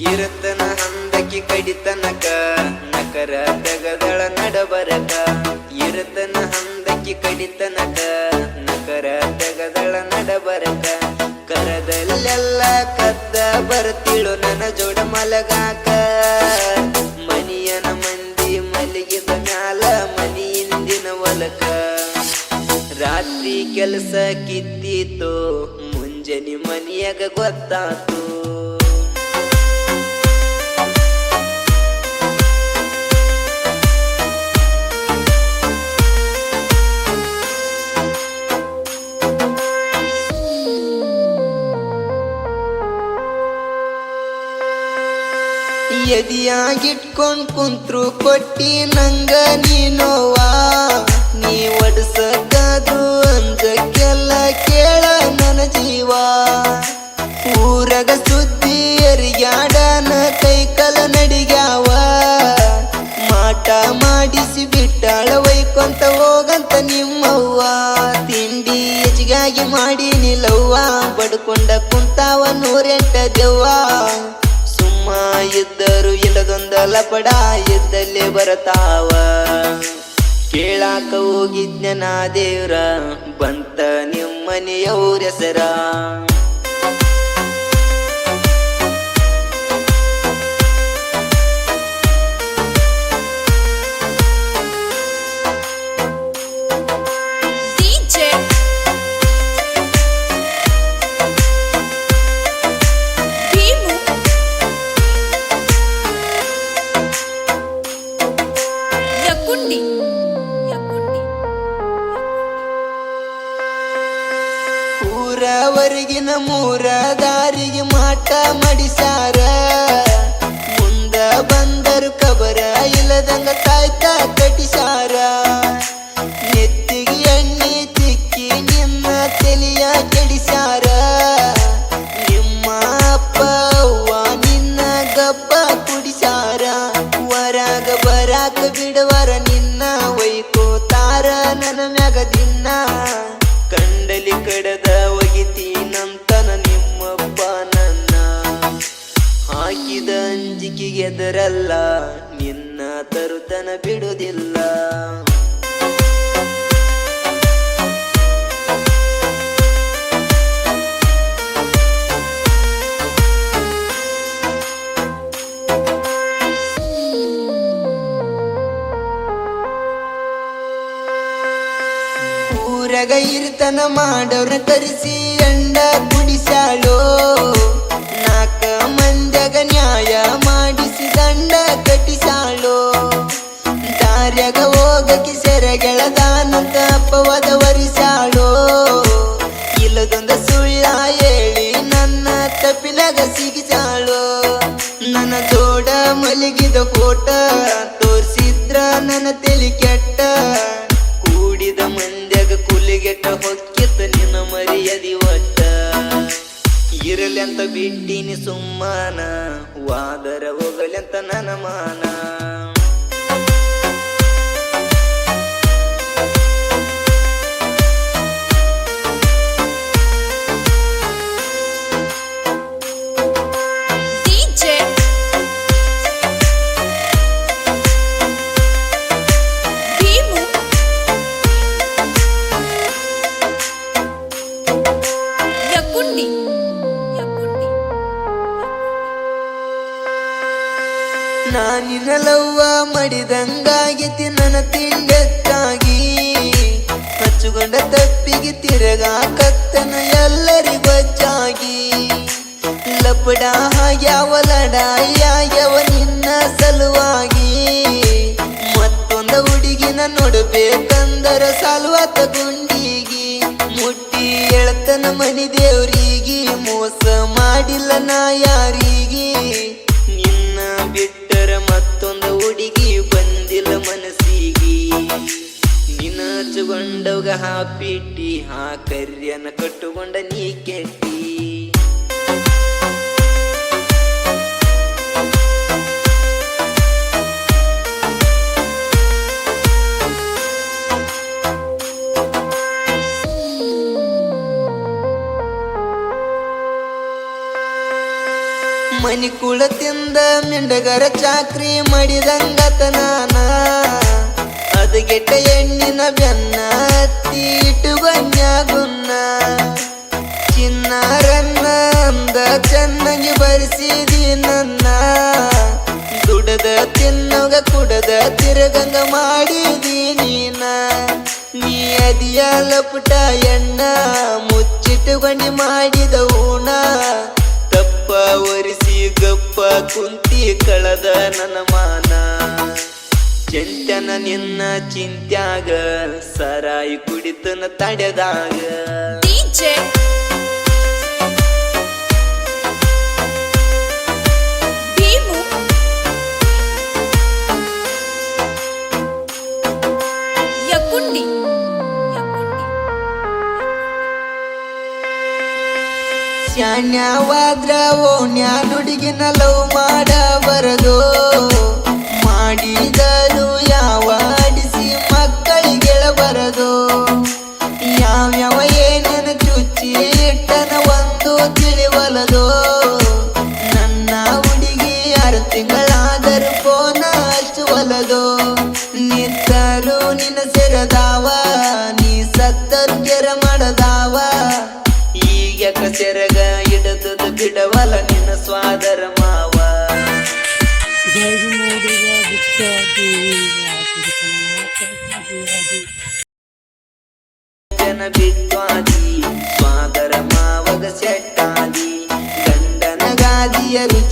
ಇರತನ ಹಂದಕಿ ಕಡಿತನಕ, ನಕರ ತೆಗದಳ ನಡಬರಕ. ಇರತನ ಹಂದಕಿ ಕಡಿತನಕ, ನಕರ ತೆಗದಳ ನಡಬರಕ. ಕರದಲ್ಲೆಲ್ಲ ಕದ್ದ ಬರ್ತಿಳು ನನ್ನ ಜೋಡ ಮಲಗಾಕ. ಮನಿಯನ ಮಂದಿ ಮಲಗಿದ ಮ್ಯಾಲ ಮನಿಯಿಂದಿನ ಒಲಕ. ರಾತ್ರಿ ಕೆಲಸ ಕಿತ್ತಿತ್ತು, ಮುಂಜಾನೆ ಮನಿಯಾಗ ಗೊತ್ತಾತು. ಎದಿಯಾಗಿಟ್ಕೊಂಡ್ ಕುಂತ್ರು ಕೊಟ್ಟಿ ನಂಗ ನೀನೋವಾ. ನೀ ಒಡ್ಸಕ್ಕಾದ್ರು ಅಂದಕ್ಕೆಲ್ಲ ಕೇಳ ನನ್ನ ಜೀವ. ಊರಗ ಸುದ್ದಿ ಎರಿಯಾಡನ ಕೈಕಲ ನಡಿಗ್ಯಾವ. ಮಾಟ ಮಾಡಿಸಿ ಬಿಟ್ಟಾಳ ಒಯ್ಕೊಂತ ಹೋಗಂತ ನಿಮ್ಮವ್ವ. ತಿಂಡಿ ಹೆಚ್ಚಿಗಾಗಿ ಮಾಡಿ ನಿಲ್ಲವ್ವ. ಬಡ್ಕೊಂಡ ಕುಂತಾವ ನೂರೆಂಟ ದೆವ್ವ. ಸುಮ್ಮ ಇದ್ದರು ಇಲ್ಲದೊಂದ ಲಪಡ ಬರ್ತಾವ ಕೇಳಾಕ ಹೋಗಿದ್ನ ದೇವ್ರ ಬಂತ ನಿಮ್ಮನೆಯವ್ರ ಹೆಸರ. ಊರವರೆಗಿನ ಮೂರ ದಾರಿಗೆ ಮಾಟ ಮಡಿಸಾರ. ಮುಂದ ಬಂದರು ಕಬರ ಇಲ್ಲದಂಗ ತಾಯ್ತ ಕಟಿಸಾರ ನೆತ್ತಿಗೆ ಎಣ್ಣೆ ತಿಕ್ಕಿ ನಿಮ್ಮ ತೆಲಿಯ ಕೆಡಿಸಾರ. ಎದರಲ್ಲ ನಿನ್ನ ತರುತನ ಬಿಡುವುದಿಲ್ಲ. ಊರಗ ಇರ್ತನ ಮಾಡೋರ ಕರೆಸಿ ಅಂಡ ಕುಡಿಸಾಳೋ ದಂಡ ಕಟ್ಟಿಸಾಳೋ ದಾರ್ಯಾಗ ಹೋಗಕಿ ಸೆರೆಗೆಳದಾನಂತ ಅಪ್ಪವಾದ ವರಿಸಾಳು. ಇಲ್ಲದೊಂದ ಸುಳ್ಳ ಹೇಳಿ ನನ್ನ ತಪ್ಪಿನಾಗ ಸಿಗಿಸಾಳು. ನನ್ನ ಜೋಡ ಮಲಗಿದ ಫೋಟ semana. ನಾನಿನ ಲವ್ವ ಮಡಿದಂಗಾಗಿತಿ ನನ್ನ ತಿಂಡಕ್ಕಾಗಿ ಹಚ್ಚುಗೊಂಡ ತಪ್ಪಿಗೆ ತಿರುಗಾಕತ್ತನ ಎಲ್ಲರಿಗೊಜ್ಜಾಗಿ ಲಪಡ ಯಾವ ಲಡಾಯಾಗ್ಯವ ನಿನ್ನ ಸಲುವಾಗಿ. ಮತ್ತೊಂದ ಹುಡುಗಿನ ನೋಡ್ಬೇಕಂದರ ಸಾಲ್ವಾತ ಗುಂಡಿಗಿ. ಮುಟ್ಟಿ ಎಳತನ ಮನಿ ದೇವ್ರಿಗೆ ಮೋಸ ಮಾಡಿಲ್ಲ ನಾ ಯಾರಿಗಿ? ಹಚ್ಚುಗೊಂಡವ್ಗ ಹಾಪಿಟ್ಟಿ ಹಾ ಕರ್ಯನ ಕಟ್ಟುಕೊಂಡ ನೀ ಕೆಟ್ಟಿ. ಮನಿ ಕುಳತಿಂದ ಮಿಂಡಗರ ಚಾಕ್ರಿ ಮಾಡಿದಂಗತ ನಾನ ಅದಗೆಟ್ಟ ಎಣ್ಣಿನ ಬೆನ್ನ ತೀಟು ಇಟ್ಟುಗನ್ಯಾಗುನ್ನ ಚಿನ್ನಾರನ್ನ ಅಂದ ಚೆನ್ನಾಗಿ ಬರಿಸಿದಿ ನನ್ನ. ದುಡದ ತಿನ್ನೋಗ ಕುಡದ ತಿರಗಂಗ ಮಾಡಿದಿ ನೀನ. ನೀ ಅದಿಯಾಲ ಪುಟ ಎಣ್ಣ ಮುಚ್ಚಿಟ್ಟುಕೊಂಡಿ ಮಾಡಿದ ಊಣ ತಪ್ಪ ಒರಿಸಿ ಗಪ್ಪ ಕುಂತಿ ಕಳದ ನನ್ನ ಮಾನ. ಚೆಂಟನ ನಿನ್ನ ಚಿಂತ್ಯಾಗ ಸರಾಯಿ ಕುಡಿತನ ತಡೆದಾಗ. ಶಾನ್ಯವಾದ್ರ ಓಣ್ಯ ನುಡುಗಿನ ಲವ್ ಮಾಡಬರದು. ಮಾಡಿದರು ಒಲದು ನಿತ್ತರು ನಿನ್ನ ಸೆರದಾವ, ನೀ ಸತ್ತರು ಕೆರ ಮಾಡದಾವ. ಈಗ ಸೆರಗ ಇಡದದು ಬಿಡವಲ ನಿನ್ನ ಸ್ವಾದರ ಮಾವ. ಜನ ಸ್ವಾದರ ಮಾವಗ ಸೆಟ್ಟಾದಿ ಗಂಡನ ಗಾದಿಯ ರುಚಿ